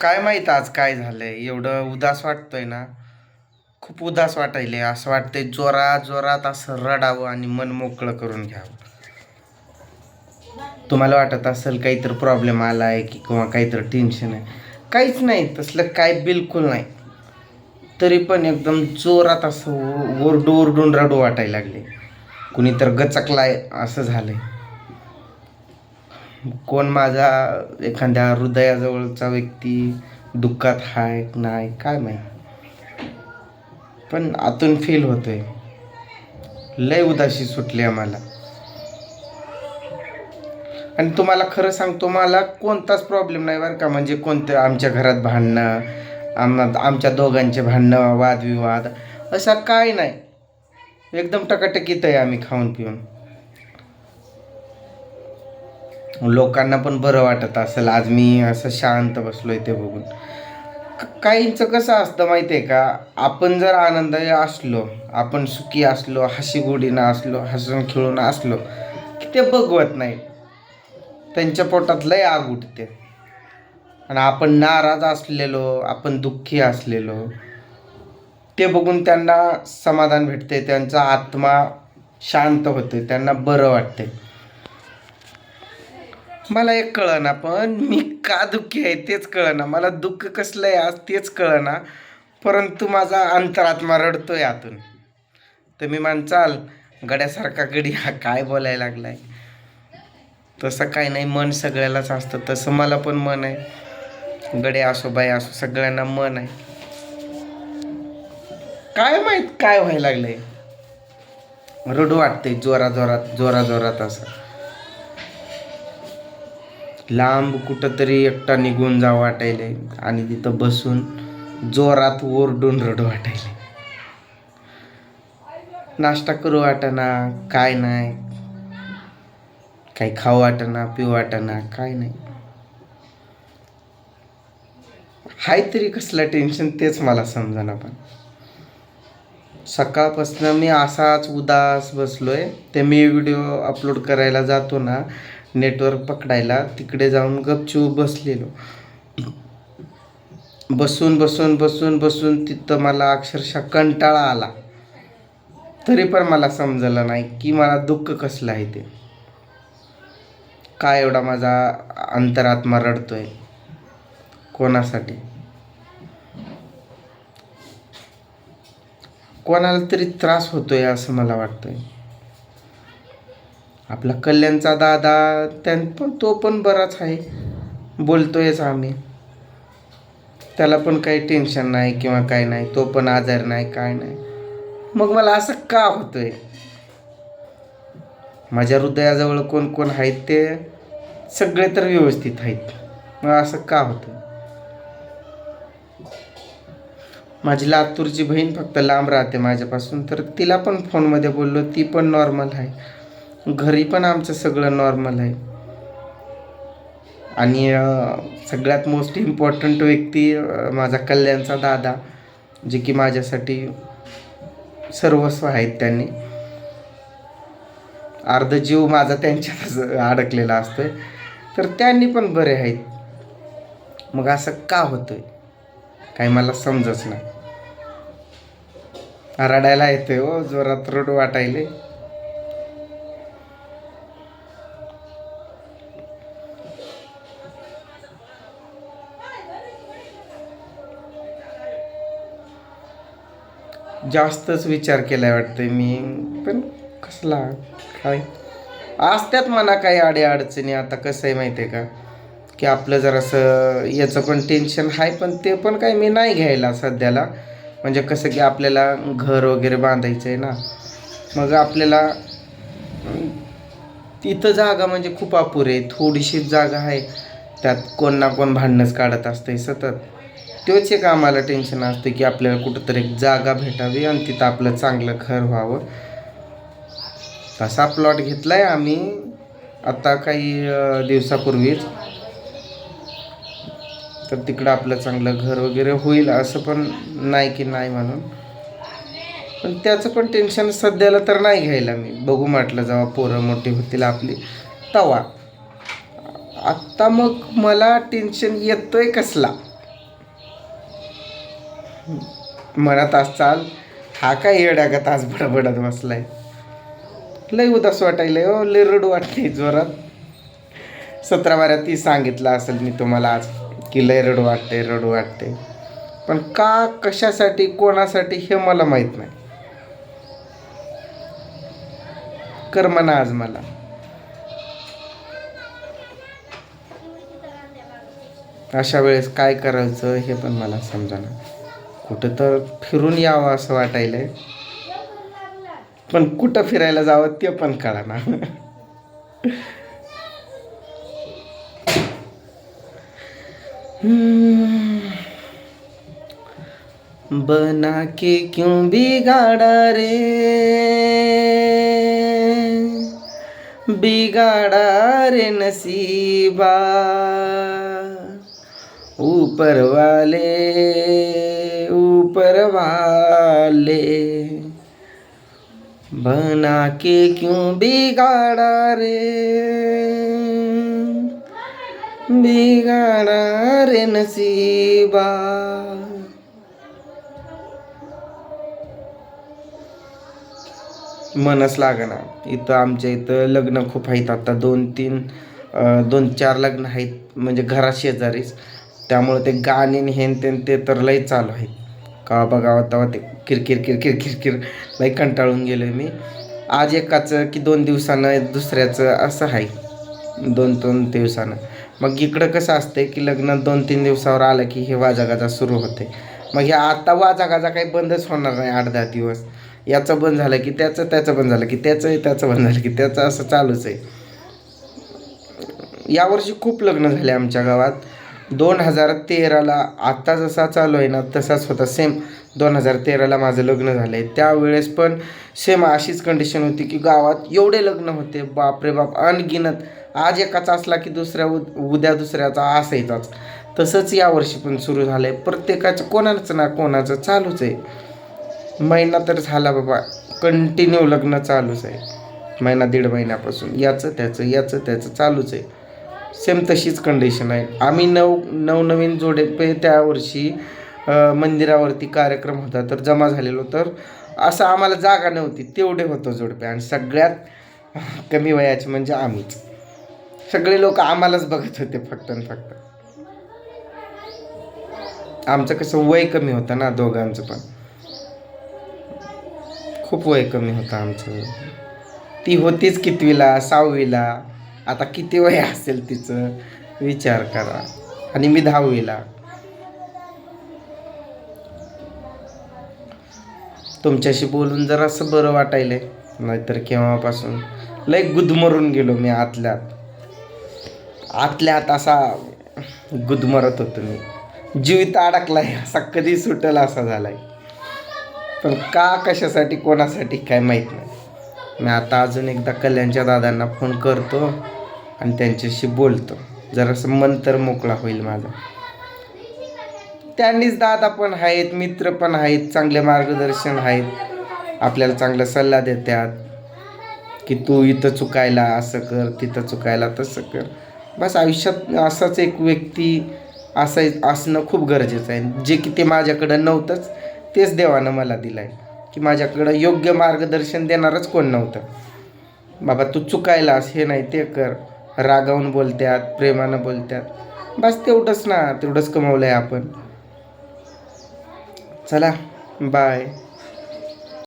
काय माहीत आज काय झालंय? एवढं उदास वाटतोय ना. खूप उदास वाटायले असं वाटतंय जोरा जोरात असं रडावं आणि मन मोकळं करून घ्यावं. तुम्हाला वाटत असेल काहीतरी प्रॉब्लेम आला आहे की किंवा काहीतरी टेन्शन आहे. काहीच नाही. तसलं काय बिलकुल नाही. तरी पण एकदम जोरात असं ओरडू ओरडून रडू वाटायला लागले. कुणी तर गचकलाय असं झालंय. कोण माझा एखाद्या हृदयाजवळचा व्यक्ती दुःखात हाय नाही काय माहीत. पण आतून फील होतोय. लय उदाशी सुटली आम्हाला. आणि तुम्हाला खरं सांगतो मला कोणताच प्रॉब्लेम नाही बरं का. म्हणजे कोणतं आमच्या घरात भांडणं आम आमच्या दोघांचे भांडणं वादविवाद असा काय नाही. एकदम टकाटकीत आहे आम्ही खाऊन पिऊन. लोकांना पण बरं वाटत असेल. आज मी असं शांत बसलोय ते बघून. काहींचं कसं असतं माहिती आहे का? आपण जर आनंदाने असलो आपण सुखी असलो हसीगोडीनं असलो हसून खेळून असलो की ते बघवत नाही. त्यांच्या पोटात लय आग उठते. आणि आपण नाराज असलेलो आपण दुःखी असलेलो ते बघून त्यांना समाधान भेटते त्यांचा आत्मा शांत होते त्यांना बरं वाटते. मला एक कळना पण मी का दुःखी आहे तेच कळना. मला दुःख कसलं आहे आज तेच कळना. परंतु माझा अंतरात्मा रडतो आहे आतून. तर मी चाल गड्यासारखा गडी हा काय बोलायला लागलाय? तसं काय नाही मन सगळ्यालाच असतं. तसं मला पण मन आहे. गडे असो बाई असो सगळ्यांना मन आहे. काय माहीत काय व्हायला लागलंय? रडू वाटते जोरा जोरात जोरा जोरात असं. लांब कुठंतरी एकटा निघून जावं वाटायले आणि तिथं बसून जोरात ओरडून रडू वाटायले. नाश्ता करू वाटाना काय नाही. काही खाऊ वाटाना पिऊ वाटाना काय नाही. हाय तरी कसलं टेन्शन तेच मला समजना पण. सकाळपासून मी असाच उदास बसलोय. ते मी व्हिडिओ अपलोड करायला जातो ना नेटवर्क पकडायला तिकडे जाऊन गपचूप बसलेलो. बसून बसून बसून बसून तिथं मला अक्षरशः कंटाळा आला. तरी पण मला समजलं नाही की मला दुःख कसलं आहे ते. काय एवढा माझा अंतरात्मा रडतोय? कोणासाठी? कोणाला तरी त्रास होतोय असं मला वाटतंय. आपला कल्याणचा दादा त्यां पण तो पण बराच आहे. बोलतोयच आम्ही. त्याला पण काही टेन्शन नाही किंवा काय नाही. तो पण आजार नाही काय नाही. मग मला असं का होतंय? माझ्या हृदयाजवळ कोण कोण आहेत ते सगळे तर व्यवस्थित आहेत. मग असं का होतं माझी लातूरची बहीण फक्त लांब राहते माझ्यापासून तर तिला पण फोनमध्ये बोललो ती पण नॉर्मल आहे. घरी पण आमचं सगळं नॉर्मल आहे. आणि सगळ्यात मोस्ट इम्पॉर्टंट व्यक्ती माझा कल्याणचा दादा जे की माझ्यासाठी सर्वस्व आहेत त्यांनी. अर्ध जीव माझा त्यांच्यातच अडकलेला असतोय. तर त्यांनी पण बरे आहेत. मग असं का होतंय? काही मला समजच नाही. रडायला येतोय हो जोरात रोड वाटायले. जास्तच विचार केला वाटतंय मी. पण कसला? काय? असत्यात म्हणा काही अडीअडचणी आता कसं आहे माहिती आहे का? की आपलं जरासं याचं पण टेन्शन आहे पण ते पण काही मी नाही घ्यायला सध्याला. म्हणजे कसं की आपल्याला घर वगैरे बांधायचं आहे ना. मग आपल्याला तिथं जागा म्हणजे खूप अपुरे. थोडीशीच जागा आहे त्यात कोण ना कोण भांडणंच काढत असतंय सतत. तोच एक आम्हाला टेन्शन असतं की आपल्याला कुठंतरी एक जागा भेटावी आणि तिथं आपलं चांगलं घर व्हावं. तसा प्लॉट घेतलाय आम्ही आता काही दिवसापूर्वीच. तर तिकडं आपलं चांगलं घर वगैरे होईल असं पण नाही की नाही म्हणून. पण त्याचं पण टेन्शन सध्याला तर नाही घ्यायला मी. बघू म्हटलं जेव्हा पोरं मोठी होतील आपली. तवा. आत्ता मग मला टेन्शन येतोय कसला? म्हणत असचाल हा काय येड्या का तास बडबडत बसलाय. लय उदास वाटायलंय हो लय रडू वाटते जोरात. सतरा बारा ती सांगितलं असेल मी तुम्हाला आज की लय रडू वाटते रडू वाटते पण का कशासाठी कोणासाठी हे मला माहीत नाही. कर म्हणा आज मला. अशा वेळेस काय करायचं हे पण मला समजाना कुठं तर फिरून यावं असं वाटायलंय. पण कुठं फिरायला जावं ते पण कळा ना बना के क्यों बिगाड़ा रे? बिगाड़ा रे नसीबा ऊपर वाले। परवाले बना के क्यों बिगाड़ा रे? बिगाड़ा रे नसीबा। मनच लागना इथं आमच्या इथं लग्न खूप आहेत. आता दोन तीन दोन चार लग्न आहेत म्हणजे घरा शेजारीच त्यामुळे ते गाणे आणि हेन तेन ते तर लई चालू आहेत. का बघावं तेव्हा ते किरकिर किरकिर किरकिर लई कंटाळून गेलो मी. आज एकाचं की दोन दिवसानं दुसऱ्याचं असं आहे दोन दोन दिवसानं. मग इकडं कसं असते की लग्न दोन तीन दिवसावर आलं की हे वाजागाजा सुरू होते मग हे आता वाजागाजा काही बंदच होणार नाही आठ दहा दिवस. याचं बंद झालं की त्याचं त्याचं बंद झालं की त्याचं त्याचं बंद झालं की त्याचं असं चालूच आहे. यावर्षी खूप लग्न झाले आमच्या गावात. दोन हजार तेराला आत्ता जसा चालू आहे ना तसाच होता. सेम दोन हजार तेराला माझं लग्न झालं आहे त्यावेळेस पण सेम अशीच कंडिशन होती की गावात एवढे लग्न होते. बापरे बाप. अनगिनत आज एकाचा असला की दुसऱ्या उद उद्या दुसऱ्याचा असायचाच. तसंच यावर्षी पण सुरू झालं आहे प्रत्येकाचं कोणाचं ना कोणाचं चालूच आहे. महिना तर झाला बाबा. कंटिन्यू लग्न चालूच आहे. महिना दीड महिन्यापासून. याचं त्याचं याचं त्याचं चालूच आहे. सेम तशीच कंडिशन आहे. आम्ही नव नवनवीन जोडे पे मंदिरावरती कार्यक्रम होता तर जमा झालेलो तर असं आम्हाला जागा नव्हती तेवढे होतो जोडपे. आणि सगळ्यात कमी वयाचे म्हणजे आम्हीच. सगळे लोक आम्हालाच बघत होते फक्त आणि फक्त. आमचं कसं वय कमी होतं ना दोघांचं पण. खूप वय कमी होतं आमचं. ती होतीच कितवीला सहावीला. आता किती वय असेल तिचं? विचार करा. आणि मी दहावीला. तुमच्याशी बोलून जर असं बरं वाटायलं नाहीतर केव्हापासून? लय गुदमरून गेलो मी आतल्यात. आतल्यात असा गुदमरत होतो मी. जीवित अडकलाय असा कधी सुटला असा झालाय. पण का कशासाठी कोणासाठी काय माहीत नाही. मी आता अजून एकदा कल्याणच्या दादांना फोन करतो आणि त्यांच्याशी बोलतो. जरासं मन तर मोकळा होईल माझा. त्यांनीच दादा पण आहेत मित्र पण आहेत चांगले मार्गदर्शन आहेत. आपल्याला चांगला सल्ला देतात की तू इथं चुकायला असं कर तिथं चुकायला तसं कर. बस आयुष्यात असाच एक व्यक्ती असाय असणं खूप गरजेचं आहे. जे की ते माझ्याकडं नव्हतंच तेच देवानं मला दिलं आहे की माझ्याकडं योग्य मार्गदर्शन देणारच कोण नव्हतं. बाबा तू चुकायलास हे नाही ते कर. रागावून बोलत्यात प्रेमानं बोलत्यात. बस तेवढंच ना तेवढंच कमवलं आहे आपण. चला बाय